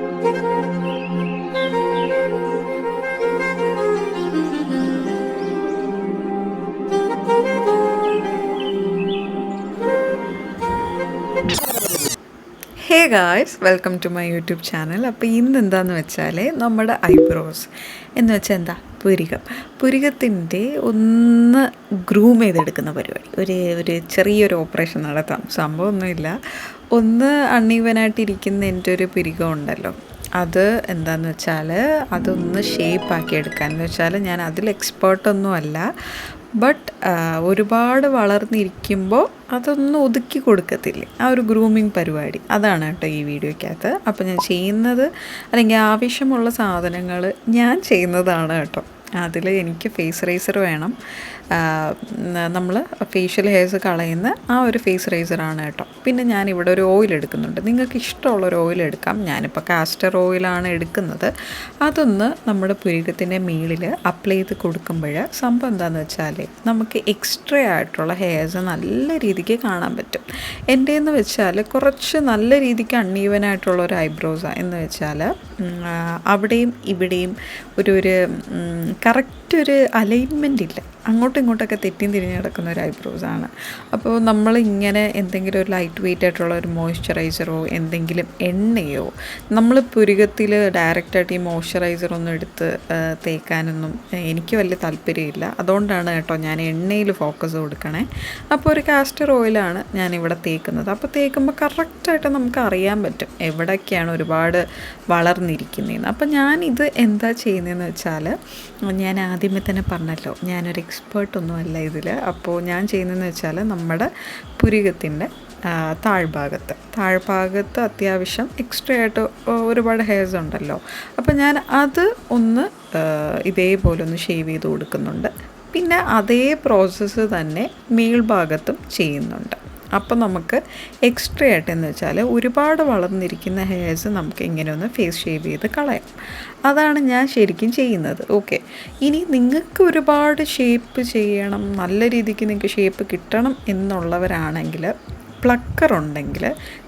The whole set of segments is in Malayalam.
Hey guys welcome to my YouTube channel അപ്പോൾ ഇന്ന് എന്താണെന്ന് വെച്ചാൽ നമ്മുടെ ഐബ്രോസ്. എന്ന് വെച്ചാൽ എന്താ? പുരികം. പുരികത്തിന്റെ ഒന്ന് ഗ്രൂം ചെയ്തെടുക്കുന്ന പരിപാടി. ഒരു ഒരു ചെറിയൊരു ഓപ്പറേഷൻ നടത്താം. സംഭവമൊന്നുമില്ല ഒന്ന് അണ്ണീവനായിട്ടിരിക്കുന്ന എന്റെ ഒരു പിരികമുണ്ടല്ലോ. ഉണ്ടല്ലോ അത് എന്താന്ന് വെച്ചാൽ അതൊന്ന് ഷേപ്പ് ആക്കി എടുക്കാൻ. എന്ന് വെച്ചാൽ ഞാൻ അതിൽ എക്സ്പേർട്ടൊന്നും അല്ല. ബട്ട് ഒരുപാട് വളർന്നിരിക്കുമ്പോൾ അതൊന്നും ഒതുക്കി കൊടുക്കത്തില്ല. ആ ഒരു ഗ്രൂമിങ് പരിപാടി. അതാണ് കേട്ടോ ഈ വീഡിയോയ്ക്കകത്ത്. അപ്പോൾ ഞാൻ ചെയ്യുന്നത് അല്ലെങ്കിൽ ആവശ്യമുള്ള സാധനങ്ങൾ ഞാൻ ചെയ്യുന്നതാണ് കേട്ടോ. അതിൽ എനിക്ക് ഫേസ് റേസർ വേണം. നമ്മൾ ഫേഷ്യൽ ഹെയർസ് കളയുന്ന ആ ഒരു ഫേസ് റേസറാണ് കേട്ടോ. പിന്നെ ഞാൻ ഇവിടെ ഒരു ഓയിൽ എടുക്കുന്നുണ്ട്. നിങ്ങൾക്ക് ഇഷ്ടമുള്ള ഒരു ഓയിൽ എടുക്കാം. ഞാനിപ്പോൾ കാസ്റ്റർ ഓയിലാണ് എടുക്കുന്നത്. അതൊന്ന് നമ്മുടെ പുരുകത്തിന്റെ മീളിൽ അപ്ലൈ ചെയ്ത് കൊടുക്കുമ്പോൾ സംഭവം എന്താണെന്ന് വെച്ചാൽ നമുക്ക് എക്സ്ട്രാ ആയിട്ടുള്ള ഹെയർസ് നല്ല രീതിക്ക് കാണാൻ പറ്റും. എന്റെ എന്ന് വെച്ചാൽ കുറച്ച് നല്ല രീതിക്ക് അൺഈവനായിട്ടുള്ള ഒരു ഐബ്രോസാണ് എന്ന് വെച്ചാൽ അവിടെയും ഇവിടെയും ഒരു ഒരു കറക്റ്റ് ഒരു അലൈൻമെന്റ് ഇല്ല. അങ്ങോട്ടും ഇങ്ങോട്ടൊക്കെ തെറ്റിയും തിരിഞ്ഞ് കിടക്കുന്ന ഒരു ഐബ്രോസ് ആണ്. അപ്പോൾ നമ്മൾ ഇങ്ങനെ എന്തെങ്കിലും ഒരു ലൈറ്റ് വെയിറ്റ് ആയിട്ടുള്ള ഒരു മോയ്സ്ചറൈസറോ എന്തെങ്കിലും എണ്ണയോ നമ്മൾ പുരുകത്തിൽ ഡയറക്റ്റായിട്ട് ഈ മോയ്സ്ചറൈസർ ഒന്നും എടുത്ത് തേക്കാനൊന്നും എനിക്ക് വലിയ താല്പര്യമില്ല. അതുകൊണ്ടാണ് കേട്ടോ ഞാൻ എണ്ണയിൽ ഫോക്കസ് കൊടുക്കണേ. അപ്പോൾ ഒരു കാസ്റ്റർ ഓയിലാണ് ഞാൻ ഇവിടെ തേക്കുന്നത്. അപ്പോൾ തേക്കുമ്പോൾ കറക്റ്റായിട്ട് നമുക്ക് അറിയാൻ പറ്റും എവിടെയൊക്കെയാണ് ഒരുപാട് വളർന്നിരിക്കുന്നതെന്ന്. അപ്പോൾ ഞാനിത് എന്താ ചെയ്യുന്നതെന്ന് വെച്ചാൽ ഞാൻ ആദ്യമേ തന്നെ പറഞ്ഞല്ലോ ഞാനൊരു എക്സ്പേർട്ടൊന്നും അല്ല ഇതിൽ അപ്പോൾ ഞാൻ ചെയ്യുന്നതെന്ന് വെച്ചാൽ നമ്മുടെ പുരികത്തിന്റെ താഴ്ഭാഗത്ത്. താഴ്ഭാഗത്ത് അത്യാവശ്യം എക്സ്ട്രാ ആയിട്ട് ഒരുപാട് ഹെയർസ് ഉണ്ടല്ലോ. അപ്പോൾ ഞാൻ അത് ഒന്ന് ഇതേപോലെ ഒന്ന് ഷേവ് ചെയ്ത് കൊടുക്കുന്നുണ്ട്. പിന്നെ അതേ പ്രോസസ്സ് തന്നെ മേൽഭാഗത്തും ചെയ്യുന്നുണ്ട്. അപ്പോൾ നമുക്ക് എക്സ്ട്രാ ആയിട്ട് എന്ന് വെച്ചാൽ ഒരുപാട് വളർന്നിരിക്കുന്ന ഹെയർസ് നമുക്ക് ഇങ്ങനെ ഒന്ന് ഫേസ് ഷേവ് ചെയ്ത് കളയാം. അതാണ് ഞാൻ ശരിക്കും ചെയ്യുന്നത്. ഓക്കെ ഇനി നിങ്ങൾക്ക് ഒരുപാട് ഷേപ്പ് ചെയ്യണം നല്ല രീതിക്ക് നിങ്ങൾക്ക് ഷേപ്പ് കിട്ടണം എന്നുള്ളവരാണെങ്കിൽ പ്ലക്കർ ഉണ്ടെങ്കിൽ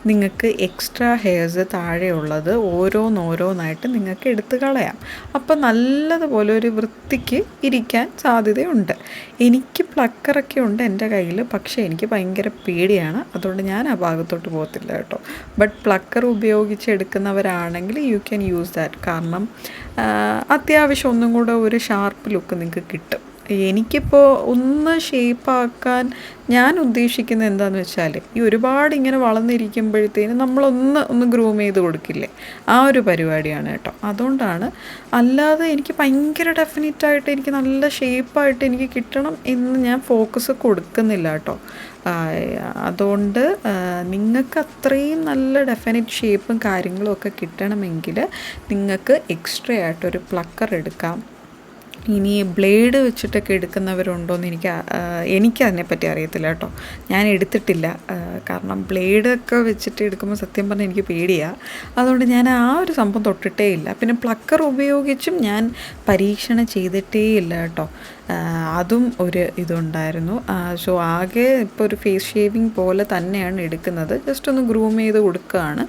നിങ്ങൾക്ക് എക്സ്ട്രാ ഹെയർസ് താഴെയുള്ളത് ഓരോന്നോരോന്നായിട്ട് നിങ്ങൾക്ക് എടുത്ത് കളയാം. അപ്പോൾ നല്ലതുപോലെ ഒരു വൃത്തിക്ക് ഇരിക്കാൻ സാധ്യതയുണ്ട്. എനിക്ക് പ്ലക്കറൊക്കെ ഉണ്ട് എന്റെ കയ്യിൽ പക്ഷേ എനിക്ക് ഭയങ്കര പേടിയാണ്. അതുകൊണ്ട് ഞാൻ ആ ഭാഗത്തോട്ട് പോകത്തില്ല കേട്ടോ. ബട്ട് പ്ലക്കർ ഉപയോഗിച്ച് എടുക്കുന്നവരാണെങ്കിൽ യു ക്യാൻ യൂസ് ദാറ്റ് കാരണം അത്യാവശ്യം ഒന്നും കൂടെ ഒരു ഷാർപ്പ് ലുക്ക് നിങ്ങൾക്ക് കിട്ടും. എനിക്കിപ്പോൾ ഒന്ന് ഷേപ്പാക്കാൻ ഞാൻ ഉദ്ദേശിക്കുന്നത് എന്താണെന്ന് വെച്ചാൽ ഈ ഒരുപാട് ഇങ്ങനെ വളർന്നിരിക്കുമ്പോഴത്തേനും നമ്മളൊന്ന് ഒന്ന് ഗ്രൂം ചെയ്ത് കൊടുക്കില്ലേ? ആ ഒരു പരിപാടിയാണ് കേട്ടോ. അതുകൊണ്ടാണ് അല്ലാതെ എനിക്ക് ഭയങ്കര ഡെഫിനറ്റായിട്ട് എനിക്ക് നല്ല ഷേപ്പായിട്ട് എനിക്ക് കിട്ടണം എന്ന് ഞാൻ ഫോക്കസ് കൊടുക്കുന്നില്ല കേട്ടോ. അതുകൊണ്ട് നിങ്ങൾക്ക് അത്രയും നല്ല ഡെഫിനറ്റ് ഷേപ്പും കാര്യങ്ങളും ഒക്കെ കിട്ടണമെങ്കിൽ നിങ്ങൾക്ക് എക്സ്ട്രാ ആയിട്ടൊരു പ്ലക്കർ എടുക്കാം. ഇനി ബ്ലേഡ് വെച്ചിട്ടൊക്കെ എടുക്കുന്നവരുണ്ടോയെന്ന് എനിക്ക് എനിക്ക് അതിനെപ്പറ്റി അറിയത്തില്ല കേട്ടോ. ഞാൻ എടുത്തിട്ടില്ല. കാരണം ബ്ലേഡൊക്കെ വെച്ചിട്ട് എടുക്കുമ്പോൾ സത്യം പറഞ്ഞാൽ എനിക്ക് പേടിയാണ് അതുകൊണ്ട് ഞാൻ ആ ഒരു സംഭവം തൊട്ടിട്ടേ ഇല്ല. പിന്നെ പ്ലക്കർ ഉപയോഗിച്ചും ഞാൻ പരീക്ഷണം ചെയ്തിട്ടേ ഇല്ല കേട്ടോ. അതും ഒരു ഇതുണ്ടായിരുന്നു. സോ ആകെ ഇപ്പോൾ ഒരു ഫേസ് ഷേവിങ് പോലെ തന്നെയാണ് എടുക്കുന്നത്. ജസ്റ്റ് ഒന്ന് ഗ്രൂം ചെയ്ത് കൊടുക്കുകയാണ്.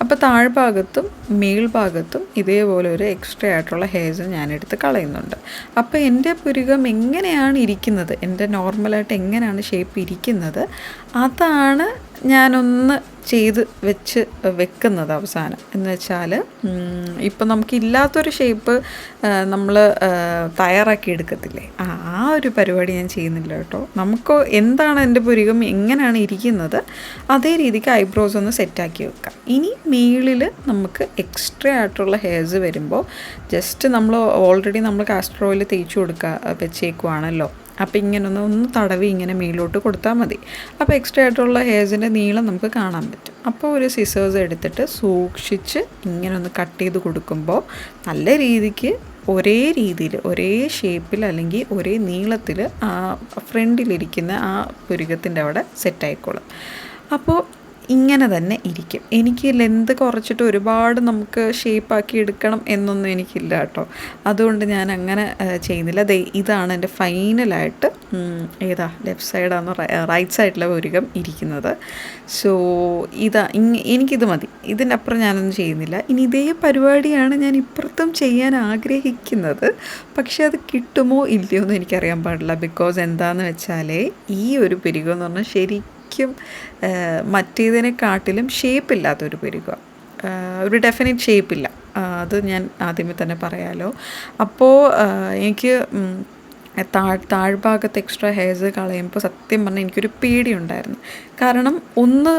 അപ്പോൾ താഴ്ഭാഗത്തും മേൽഭാഗത്തും ഇതേപോലെ ഒരു എക്സ്ട്രാ ആയിട്ടുള്ള ഹെയർസ് ഞാനെടുത്ത് കളയുന്നുണ്ട്. അപ്പോൾ എന്റെ പുരുകം എങ്ങനെയാണ് ഇരിക്കുന്നത്? എന്റെ നോർമലായിട്ട് എങ്ങനെയാണ് ഷേപ്പ് ഇരിക്കുന്നത്? അതാണ് ഞാനൊന്ന് ചെയ്ത് വെച്ച് വെക്കുന്നത് അവസാനം. എന്ന് വെച്ചാൽ ഇപ്പം നമുക്കില്ലാത്തൊരു ഷേപ്പ് നമ്മൾ തയ്യാറാക്കി എടുക്കത്തില്ലേ? ആ ഒരു പരിപാടി ഞാൻ ചെയ്യുന്നില്ല കേട്ടോ. നമുക്ക് എന്താണ് എന്റെ പുരുകം എങ്ങനെയാണ് ഇരിക്കുന്നത് അതേ രീതിക്ക് ഐബ്രോസ് ഒന്ന് സെറ്റാക്കി വെക്കാം. ഇനി മേളിൽ നമുക്ക് എക്സ്ട്രാ ആയിട്ടുള്ള ഹെയർസ് വരുമ്പോൾ ജസ്റ്റ് നമ്മൾ ഓൾറെഡി നമ്മൾ കാസ്റ്റർ ഓയിൽ തേച്ച് കൊടുക്കുക വെച്ചേക്കുവാണല്ലോ. അപ്പോൾ ഇങ്ങനെ ഒന്ന് ഒന്ന് തടവി ഇങ്ങനെ മേലോട്ട് കൊടുത്താൽ മതി. അപ്പോൾ എക്സ്ട്രാ ആയിട്ടുള്ള ഹെയർസിന്റെ നീളം നമുക്ക് കാണാൻ പറ്റും. അപ്പോൾ ഒരു സിസേഴ്സ് എടുത്തിട്ട് സൂക്ഷിച്ച് ഇങ്ങനെ ഒന്ന് കട്ട് ചെയ്ത് കൊടുക്കുമ്പോൾ നല്ല രീതിക്ക് ഒരേ രീതിയിൽ ഒരേ ഷേപ്പിൽ അല്ലെങ്കിൽ ഒരേ നീളത്തിൽ ആ ഫ്രണ്ടിലിരിക്കുന്ന ആ പുരുകത്തിന്റെ അവിടെ സെറ്റായിക്കോളും അപ്പോൾ ഇങ്ങനെ തന്നെ ഇരിക്കും. എനിക്ക് ലെന്ത് കുറച്ചിട്ട് ഒരുപാട് നമുക്ക് ഷേപ്പാക്കി എടുക്കണം എന്നൊന്നും എനിക്കില്ല കേട്ടോ. അതുകൊണ്ട് ഞാൻ അങ്ങനെ ചെയ്യുന്നില്ല. ദേ ഇതാണ് എന്റെ ഫൈനലായിട്ട് ഏതാ ലെഫ്റ്റ് സൈഡാണ് റൈറ്റ് സൈഡിലെ ഒരുകം ഇരിക്കുന്നത്. സോ ഇതാ എനിക്കിത് മതി. ഇതിന്റെ അപ്പുറം ഞാനൊന്നും ചെയ്യുന്നില്ല. ഇനി ഇതേ പരിപാടിയാണ് ഞാൻ ഇപ്പുറത്തും ചെയ്യാൻ ആഗ്രഹിക്കുന്നത്. പക്ഷെ അത് കിട്ടുമോ ഇല്ലയോ എന്ന് എനിക്കറിയാൻ പാടില്ല. ബിക്കോസ് എന്താണെന്ന് വെച്ചാൽ ഈ ഒരു പിരികം എന്ന് പറഞ്ഞാൽ ശരിക്കും ആ, മറ്റേതിനെക്കാട്ടിലും ഷേപ്പില്ലാത്തൊരു പെരുക ഒരു ഡെഫിനറ്റ് ഷേപ്പില്ല അത് ഞാൻ ആദ്യമേ തന്നെ പറയാലോ. അപ്പോൾ എനിക്ക് താ താഴ് താഴ്ഭാഗത്ത് എക്സ്ട്രാ ഹെയർസ് കളയുമ്പോൾ സത്യം പറഞ്ഞാൽ എനിക്കൊരു പേടിയുണ്ടായിരുന്നു. കാരണം ഒന്ന്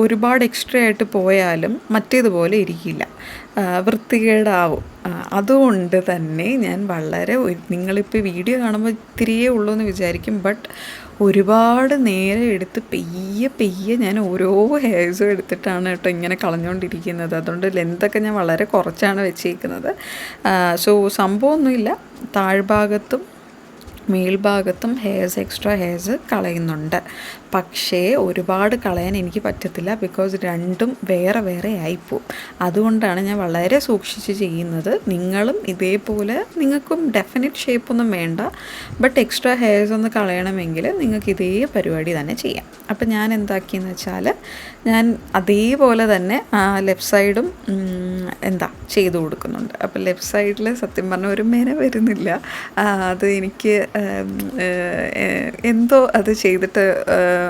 ഒരുപാട് എക്സ്ട്രാ ആയിട്ട് പോയാലും മറ്റേതുപോലെ ഇരിക്കില്ല. വൃത്തികേടാവും. അതുകൊണ്ട് തന്നെ ഞാൻ വളരെ നിങ്ങളിപ്പോൾ വീഡിയോ കാണുമ്പോൾ ഇത്തിരിയേ ഉള്ളൂ എന്ന് വിചാരിക്കും. ബട്ട് ഒരുപാട് നേരെ എടുത്ത് പെയ്യെ പെയ്യെ ഞാൻ ഓരോ ഹെയർസും എടുത്തിട്ടാണ് കേട്ടോ ഇങ്ങനെ കളഞ്ഞുകൊണ്ടിരിക്കുന്നത് അതുകൊണ്ട് ലെന്തൊക്കെ ഞാൻ വളരെ കുറച്ചാണ് വെച്ചേക്കുന്നത്. സോ സംഭവമൊന്നുമില്ല. താഴ്ഭാഗത്തും മേൽഭാഗത്തും ഹെയർസ് എക്സ്ട്രാ ഹെയർസ് കളയുന്നുണ്ട്. പക്ഷേ ഒരുപാട് കളയാൻ എനിക്ക് പറ്റത്തില്ല ബിക്കോസ് രണ്ടും വേറെ വേറെ ആയിപ്പോവും. അതുകൊണ്ടാണ് ഞാൻ വളരെ സൂക്ഷിച്ച് ചെയ്യുന്നത്. നിങ്ങളും ഇതേപോലെ നിങ്ങൾക്കും ഡെഫിനറ്റ് ഷേപ്പൊന്നും വേണ്ട. ബട്ട് എക്സ്ട്രാ ഹെയർസ് ഒന്ന് കളയണമെങ്കിൽ നിങ്ങൾക്ക് ഇതേ പരിപാടി തന്നെ ചെയ്യാം. അപ്പം ഞാൻ എന്താക്കിയെന്ന് വെച്ചാൽ ഞാൻ അതേപോലെ തന്നെ ലെഫ്റ്റ് സൈഡും എന്താ ചെയ്തു കൊടുക്കുന്നുണ്ട്. അപ്പം ലെഫ്റ്റ് സൈഡിൽ സത്യം പറഞ്ഞാൽ ഒരു മെന വരുന്നില്ല. അത് എനിക്ക് എന്തോ അത് ചെയ്തിട്ട്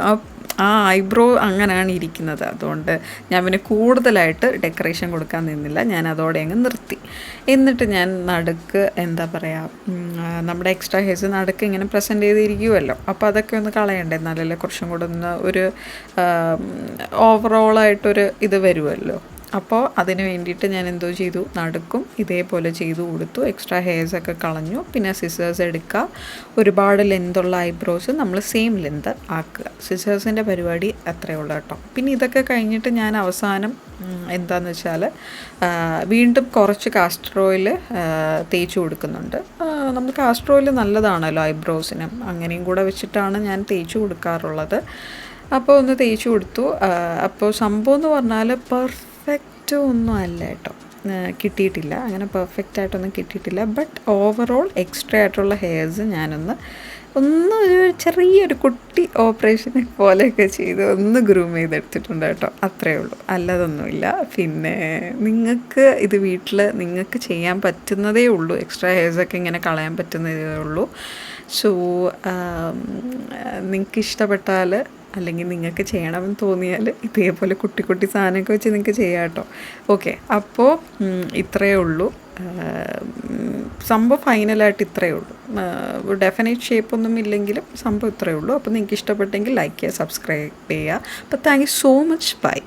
ആ ആ ഐബ്രോ അങ്ങനെയാണ് ഇരിക്കുന്നത്. അതുകൊണ്ട് ഞാൻ പിന്നെ കൂടുതലായിട്ട് ഡെക്കറേഷൻ കൊടുക്കാൻ നിന്നില്ല. ഞാൻ അതോടെ അങ്ങ് നിർത്തി. എന്നിട്ട് ഞാൻ നടുക്ക് എന്താ പറയുക നമ്മുടെ എക്സ്ട്രാ ഹെയർസ് നടുക്ക് ഇങ്ങനെ പ്രസന്റ് ചെയ്തിരിക്കുമല്ലോ അപ്പോൾ അതൊക്കെ ഒന്ന് കളയണ്ടേ? എന്നാലല്ലേ കുറച്ചും കൂടെ ഒന്ന് ഒരു ഓവറോളായിട്ടൊരു ഇത് വരുമല്ലോ അപ്പോൾ അതിന് വേണ്ടിയിട്ട് ഞാൻ എന്തോ ചെയ്തു? നടക്കും ഇതേപോലെ ചെയ്തു കൊടുത്തു. എക്സ്ട്രാ ഹെയർസ് ഒക്കെ കളഞ്ഞു. പിന്നെ സിസേഴ്സ് എടുക്കുക. ഒരുപാട് ലെന്തുള്ള ഐബ്രോസ് നമ്മൾ സെയിം ലെന്ത് ആക്കുക. സിസേഴ്സിന്റെ പരിപാടി അത്രയേ ഉള്ളൂ കേട്ടോ. പിന്നെ ഇതൊക്കെ കഴിഞ്ഞിട്ട് ഞാൻ അവസാനം എന്താണെന്ന് വെച്ചാൽ വീണ്ടും കുറച്ച് കാസ്റ്റർ ഓയിൽ തേച്ച് കൊടുക്കുന്നുണ്ട്. നമ്മൾ കാസ്റ്റർ ഓയിൽ നല്ലതാണല്ലോ ഐബ്രോസിനും അങ്ങനെയും കൂടെ വെച്ചിട്ടാണ് ഞാൻ തേച്ച് കൊടുക്കാറുള്ളത്. അപ്പോൾ ഒന്ന് തേച്ച് കൊടുത്തു. അപ്പോൾ സംഭവം എന്ന് പറഞ്ഞാൽ പെർഫെക്റ്റ് ഒന്നും അല്ല കേട്ടോ. കിട്ടിയിട്ടില്ല. അങ്ങനെ പെർഫെക്റ്റ് ആയിട്ടൊന്നും കിട്ടിയിട്ടില്ല. ബട്ട് ഓവറോൾ എക്സ്ട്രാ ആയിട്ടുള്ള ഹെയർസ് ഞാനൊന്ന് ഒന്ന് ഒരു ചെറിയൊരു കുട്ടി ഓപ്പറേഷനെ പോലെയൊക്കെ ചെയ്ത് ഒന്ന് ഗ്രൂം ചെയ്തെടുത്തിട്ടുണ്ട് കേട്ടോ. അത്രയേ ഉള്ളൂ. അല്ലാതൊന്നുമില്ല. പിന്നെ നിങ്ങൾക്ക് ഇത് വീട്ടിൽ നിങ്ങൾക്ക് ചെയ്യാൻ പറ്റുന്നതേ ഉള്ളൂ. എക്സ്ട്രാ ഹെയർസൊക്കെ ഇങ്ങനെ കളയാൻ പറ്റുന്നതേ ഉള്ളൂ. സോ നിങ്ങൾക്ക് ഇഷ്ടപ്പെട്ടാൽ അല്ലെങ്കിൽ നിങ്ങൾക്ക് ചെയ്യണമെന്ന് തോന്നിയാൽ ഇതേപോലെ കുട്ടി കുട്ടി സാധനമൊക്കെ വെച്ച് നിങ്ങൾക്ക് ചെയ്യാം കേട്ടോ. ഓക്കെ അപ്പോൾ ഇത്രയേ ഉള്ളൂ. സംഭവം ഫൈനലായിട്ട് ഇത്രയേ ഉള്ളൂ. ഡെഫിനറ്റ് ഷേപ്പ് ഒന്നും ഇല്ലെങ്കിലും സംഭവം ഇത്രയേ ഉള്ളൂ. അപ്പോൾ നിങ്ങൾക്ക് ഇഷ്ടപ്പെട്ടെങ്കിൽ ലൈക്ക് ചെയ്യുക സബ്സ്ക്രൈബ് ചെയ്യുക. അപ്പോൾ thank you so much bye